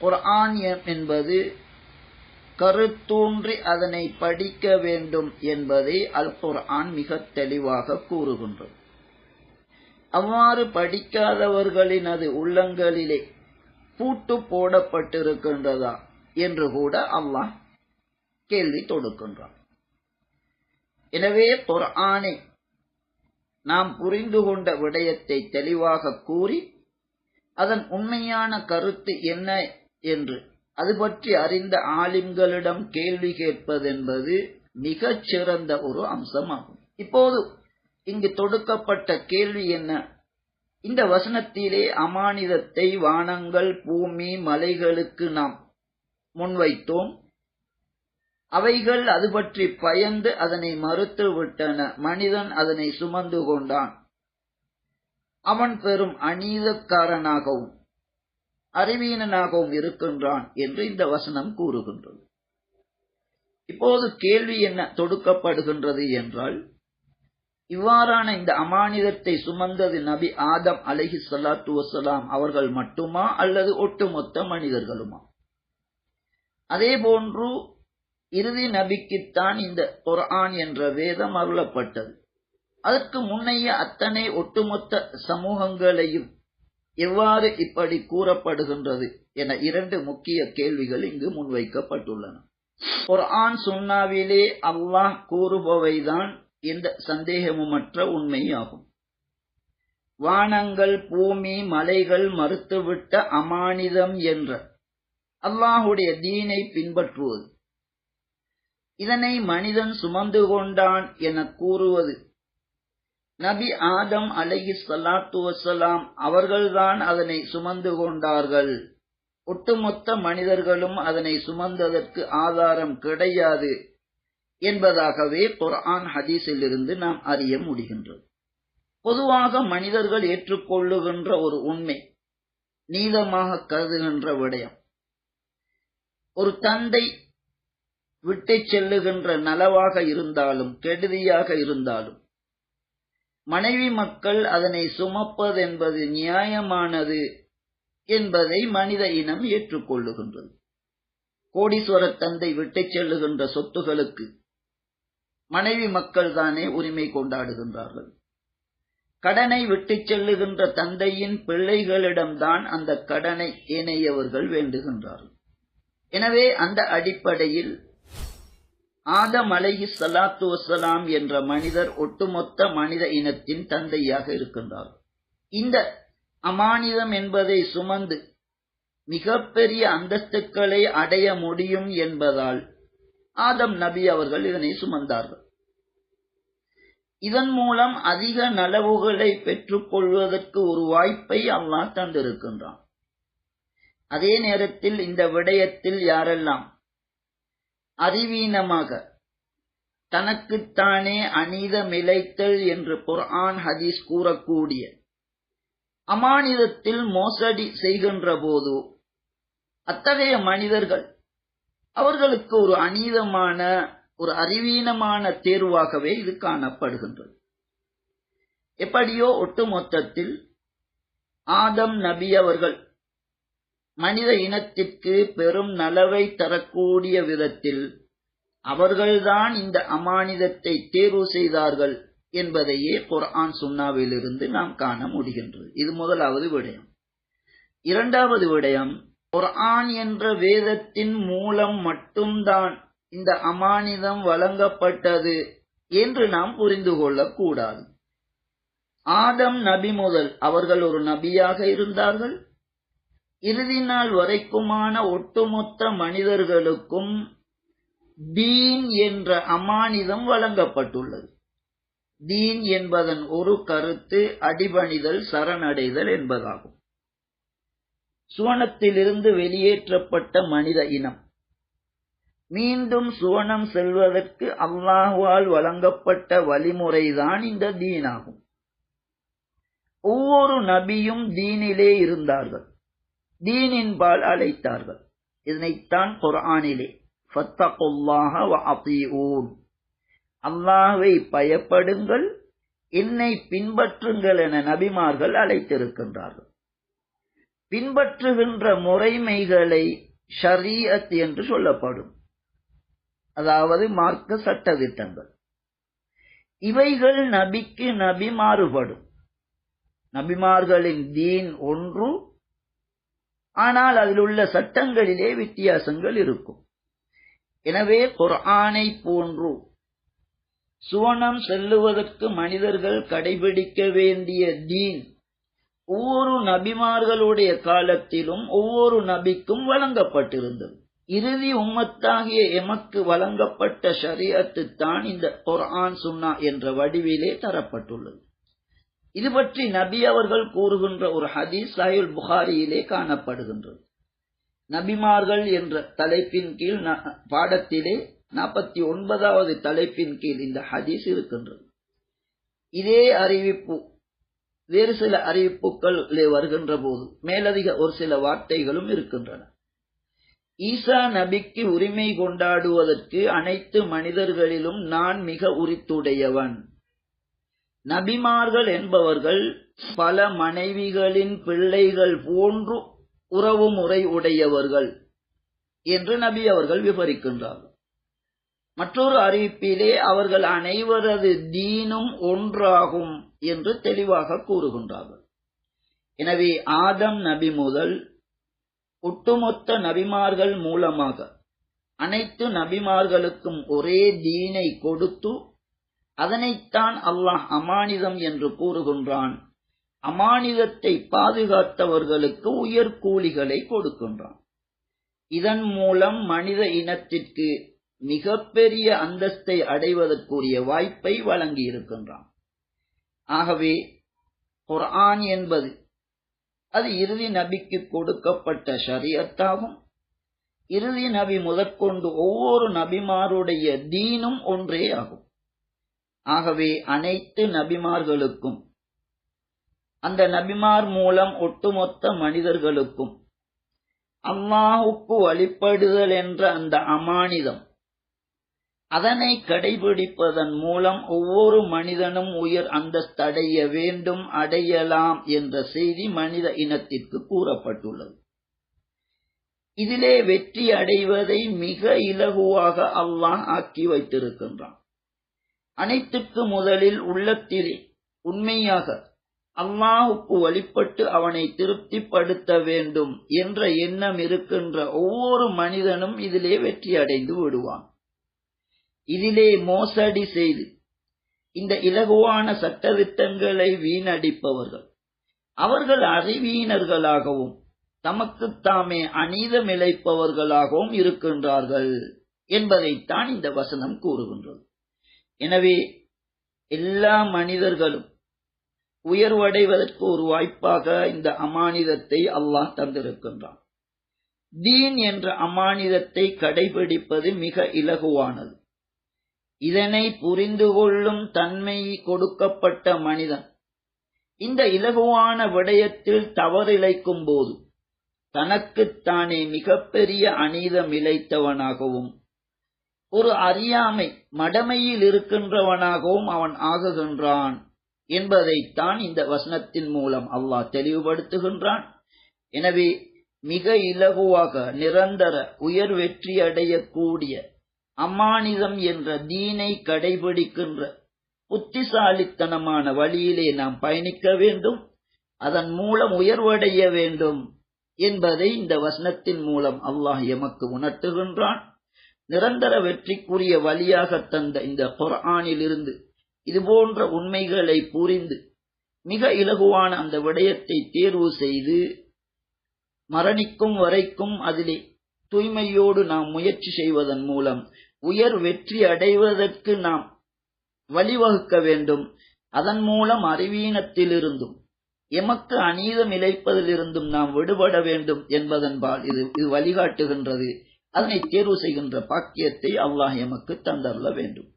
குர்ஆன் என்பது கருத்தூன்றி அதனை படிக்க வேண்டும் என்பதை அல் குர்ஆன் மிக தெளிவாக கூறுகின்றது. அவ்வாறு படிக்காதவர்களினது உள்ளங்களிலே பூட்டு போடப்பட்டிருக்கின்றதா என்று கூட அல்லாஹ் கேள்வி தொடுக்கின்றான். எனவே குர்ஆனை நாம் புரிந்து கொண்ட விடயத்தை தெளிவாக கூறி அதன் உண்மையான கருத்து என்ன என்று. அது பற்றி அறிந்த ஆலிம்களிடம் கேள்வி கேட்பதென்பது மிகச் சிறந்த ஒரு அம்சமாகும். இப்போது இங்கு தொடுக்கப்பட்ட கேள்வி என்ன? இந்த வசனத்திலே அமானிதத்தை வானங்கள் பூமி மலைகளுக்கு நாம் முன்வைத்தோம். அவைகள் அது பற்றி பயந்து அதனை மறுத்து விட்டன மனிதன் அதனை சுமந்து கொண்டான். அவன் பெரும் அநீதக்காரனாகவும் அறிவீனனாகவும் இருக்கின்றான் என்று இந்த வசனம் கூறுகின்றது. இப்போது கேள்வி என்ன தொடுக்கப்படுகின்றது என்றால் இவ்வாறான இந்த அமானிதத்தை சுமந்தது நபி ஆதம் அலஹி சலாத்து வசலாம் அவர்கள் மட்டுமா அல்லது ஒட்டுமொத்த மனிதர்களுமா? அதே போன்று இறுதி நபிக்குத்தான் இந்த குரான் என்ற வேதம் அருளப்பட்டது. அதற்கு முன்னைய அத்தனை ஒட்டுமொத்த சமூகங்களையும் எவ்வாறு இப்படி கூறப்படுகின்றது என இரண்டு முக்கிய கேள்விகள் இங்கு முன்வைக்கப்பட்டுள்ளன. குர்ஆன் சுன்னாவிலே அல்லாஹ் கூறுபவைதான் எந்த சந்தேகமுமற்ற உண்மையாகும். வானங்கள் பூமி மலைகள் மறுத்துவிட்ட அமானிதம் என்ற அல்லாஹுடைய தீனை பின்பற்றுவது. இதனை மனிதன் சுமந்து கொண்டான் என கூறுவது நபி ஆதம் அலஹி சலாத்து வசலாம் அவர்கள்தான் அதனை சுமந்து கொண்டார்கள். ஒட்டுமொத்த மனிதர்களும் அதனை சுமந்ததற்கு ஆதாரம் கிடையாது என்பதாகவே குர்ஆன் ஹதீஸிலிருந்து நாம் அறிய முடிகின்றது. பொதுவாக மனிதர்கள் ஏற்றுக்கொள்ளுகின்ற ஒரு உண்மை நீதமாக கருதுகின்ற விடயம். ஒரு தந்தை விட்டு செல்லுகின்ற நலவாக இருந்தாலும் கெடுதியாக இருந்தாலும் மனைவி மக்கள் அதனை சுமப்பதென்பது நியாயமானது என்பதை மனித இனம் ஏற்றுக்கொள்ளுகின்றது. கோடீஸ்வர தந்தை விட்டு செல்லுகின்ற சொத்துகளுக்கு மனைவி மக்கள் தானே உரிமை கொண்டாடுகின்றார்கள். கடனை விட்டு செல்லுகின்ற தந்தையின் பிள்ளைகளிடம்தான் அந்த கடனை ஏனையவர்கள் வேண்டுகின்றார்கள். எனவே அந்த அடிப்படையில் ஆதம் அலைஹி சலாத்து வசலாம் என்ற மனிதர் ஒட்டுமொத்த மனித இனத்தின் தந்தையாக இருக்கின்றார். இந்த அமானிதம் என்பதை சுமந்து மிகப்பெரிய அந்தஸ்துக்களை அடைய முடியும் என்பதால் ஆதம் நபி அவர்கள் இதனை சுமந்தார்கள். இதன் மூலம் அதிக நலவுகளை பெற்றுக்கொள்வதற்கு ஒரு வாய்ப்பை அல்லாஹ் தந்திருக்கின்றான். அதே நேரத்தில் இந்த விடயத்தில் யாரெல்லாம் அறிவீனமாக. தனக்குத்தானே அநீதமிழைத்தல் என்று குர்ஆன் ஹதீஸ் கூறக்கூடிய. அமானிதத்தில் மோசடி செய்கின்ற போது அத்தகைய மனிதர்கள் அவர்களுக்கு ஒரு அநீதமான ஒரு அறிவீனமான தேர்வாகவே இது காணப்படுகின்றது. எப்படியோ ஒட்டுமொத்தத்தில் ஆதம் நபி அவர்கள் மனித இனத்திற்கு பெரும் நலவை தரக்கூடிய விதத்தில் அவர்கள்தான் இந்த அமானிதத்தை தேர்வு செய்தார்கள் என்பதையே குர்ஆன் சுண்ணாவிலிருந்து நாம் காண முடிகின்றது. இது முதலாவது விடயம். இரண்டாவது விடயம் குர்ஆன் என்ற வேதத்தின் மூலம் மட்டும்தான் இந்த அமானிதம் வழங்கப்பட்டது என்று நாம் புரிந்து கொள்ளக்கூடாது. ஆதம் நபி முதல் அவர்கள் ஒரு நபியாக இருந்தார்கள். இறுதி நாள் வரைக்குமான ஒட்டுமொத்த மனிதர்களுக்கும் தீன் என்ற அமானிதம் வழங்கப்பட்டுள்ளது. தீன் என்பதன் ஒரு கருத்து அடிபணிதல் சரணடைதல் என்பதாகும். சுவனத்திலிருந்து வெளியேற்றப்பட்ட மனித இனம். மீண்டும் சுவனம் செல்வதற்கு அல்லாஹுவால் வழங்கப்பட்ட வழிமுறைதான் இந்த தீனாகும். ஒவ்வொரு நபியும் தீனிலே இருந்தார்கள். தீனின்பால் அழைத்தார்கள். இதனைத்தான் குர்ஆனிலே அல்லாஹை வ பயப்படுங்கள் என்னை பின்பற்றுங்கள் என நபிமார்கள் அழைத்திருக்கின்றார்கள். பின்பற்றுகின்ற முறைமைகளை ஷரீஅத் என்று சொல்லப்படும். அதாவது மார்க்க சட்டதிட்டங்கள் இவைகள் நபிக்கு நபி மாறுபடும் நபிமார்களின் தீன் ஒன்று ஆனால் அதில் உள்ள சட்டங்களிலே வித்தியாசங்கள் இருக்கும். எனவே குர்ஆனை போன்று சுவனம் செல்லுவதற்கு மனிதர்கள் கடைபிடிக்க வேண்டிய தீன் ஒவ்வொரு நபிமார்களுடைய காலத்திலும் ஒவ்வொரு நபிக்கும் வழங்கப்பட்டிருந்தது. இறுதி உம்மத்தாகிய எமக்கு வழங்கப்பட்ட ஷரியத்து தான் இந்த குர்ஆன் சுன்னா என்ற வடிவிலே தரப்பட்டுள்ளது. இது பற்றி நபி அவர்கள் கூறுகின்ற ஒரு ஹதீஸ் சாயுல் புகாரியிலே காணப்படுகின்றது. நபிமார்கள் என்ற தலைப்பின் கீழ் பாடத்திலே நாற்பத்தி ஒன்பதாவது தலைப்பின் கீழ் இந்த ஹதீஸ் இருக்கின்றது. இதே அறிவிப்பு வேறு சில அறிவிப்புகள் வருகின்ற போது மேலதிக ஒரு சில வார்த்தைகளும் இருக்கின்றன. ஈசா நபிக்கு உரிமை கொண்டாடுவதற்கு அனைத்து மனிதர்களிலும் நான் மிக உரித்துடையவன். நபிமார்கள் என்பவர்கள் பல மனைவிகளின் பிள்ளைகள் போன்று உறவு முறை உடையவர்கள் என்று நபி அவர்கள் விவரிக்கின்றார்கள். மற்றொரு அறிவிப்பிலே அவர்கள் அனைவரது தீனும் ஒன்றாகும் என்று தெளிவாக கூறுகின்றார்கள். எனவே ஆதம் நபி முதல் ஒட்டுமொத்த நபிமார்கள் மூலமாக அனைத்து நபிமார்களுக்கும் ஒரே தீனை கொடுத்து அதனைத்தான் அல்லாஹ் அமானிதம் என்று கூறுகின்றான். அமானிதத்தை பாதுகாத்தவர்களுக்கு உயர் கூலிகளை கொடுக்கின்றான். இதன் மூலம் மனித இனத்திற்கு மிகப்பெரிய அந்தஸ்தை அடைவதற்குரிய வாய்ப்பை வழங்கி இருக்கின்றான் ஆகவே குர்ஆன் என்பது அது இறுதி நபிக்கு கொடுக்கப்பட்ட ஷரியத்தாகும். இறுதி நபி முதற்கொண்டு ஒவ்வொரு நபிமாருடைய தீனும் ஒன்றே ஆகும். ஆகவே அனைத்து நபிமார்களுக்கும் அந்த நபிமார் மூலம் ஒட்டுமொத்த மனிதர்களுக்கும் அல்லாஹுக்கு வழிபடுதல் என்ற அந்த அமானிதம் அதனை கடைபிடிப்பதன் மூலம் ஒவ்வொரு மனிதனும் உயர் அந்தஸ்தடைய வேண்டும் அடையலாம் என்ற செய்தி மனித இனத்திற்கு கூறப்பட்டுள்ளது. இதிலே வெற்றி அடைவதை மிக இலகுவாக அல்லாஹ் ஆக்கி வைத்திருக்கின்றான். அனைத்துக்கு முதலில் உள்ளத்திலே உண்மையாக அல்லாஹுக்கு வழிபட்டு அவனை திருப்திப்படுத்த வேண்டும் என்ற எண்ணம் இருக்கின்ற ஒவ்வொரு மனிதனும் இதிலே வெற்றி அடைந்து விடுவான். இதிலே மோசடி செய்து இந்த இலகுவான சட்டத்திட்டங்களை வீணடிப்பவர்கள் அவர்கள் அறிவீனர்களாகவும் தமக்கு தாமே அநீதமிழைப்பவர்களாகவும் இருக்கின்றார்கள் என்பதைத்தான் இந்த வசனம் கூறுகின்றது. எனவே எல்லா மனிதர்களும் உயர்வடைவதற்கு ஒரு வாய்ப்பாக இந்த அமானிதத்தை அல்லாஹ் தந்திருக்கின்றான். தீன் என்ற அமானிதத்தை கடைபிடிப்பது மிக இலகுவானது. இதனை புரிந்து கொள்ளும் தன்மை கொடுக்கப்பட்ட மனிதன் இந்த இலகுவான விடயத்தில் தவறிழைக்கும் போது தனக்குத்தானே மிகப்பெரிய அநீதம் இழைத்தவனாகவும் ஒரு அறியாமை மடமையில் இருக்கின்றவனாகவும் அவன் ஆகுகின்றான் என்பதைத்தான் இந்த வசனத்தின் மூலம் அல்லாஹ் தெளிவுபடுத்துகின்றான். எனவே மிக இலகுவாக நிரந்தர உயர் வெற்றி அடையக்கூடிய என்ற தீனை கடைபிடிக்கின்ற புத்திசாலித்தனமான வழியிலே நாம் பயணிக்க வேண்டும் அதன் மூலம் உயர்வடைய வேண்டும் என்பதை இந்த வசனத்தின் மூலம் அல்லாஹ் எமக்கு உணர்த்துகின்றான். நிரந்தர வெற்றிக்குரிய வழியாக தந்த இந்த குரானிலிருந்து இருந்து இதுபோன்ற உண்மைகளை புரிந்து மிக இலகுவான அந்த விடயத்தை தேர்வு செய்து மரணிக்கும் வரைக்கும் அதிலே தூய்மையோடு நாம் முயற்சி செய்வதன் மூலம் உயர் வெற்றி அடைவதற்கு நாம் வழிவகுக்க வேண்டும். அதன் மூலம் அறிவீனத்திலிருந்தும் எமக்கு அநீதம் இழைப்பதிலிருந்தும் நாம் விடுபட வேண்டும் என்பதன்பால் இது இது வழிகாட்டுகின்றது. அதனை தேர்வு செய்கின்ற பாக்கியத்தை அல்லாஹ் எமக்கு தந்தருள வேண்டும்.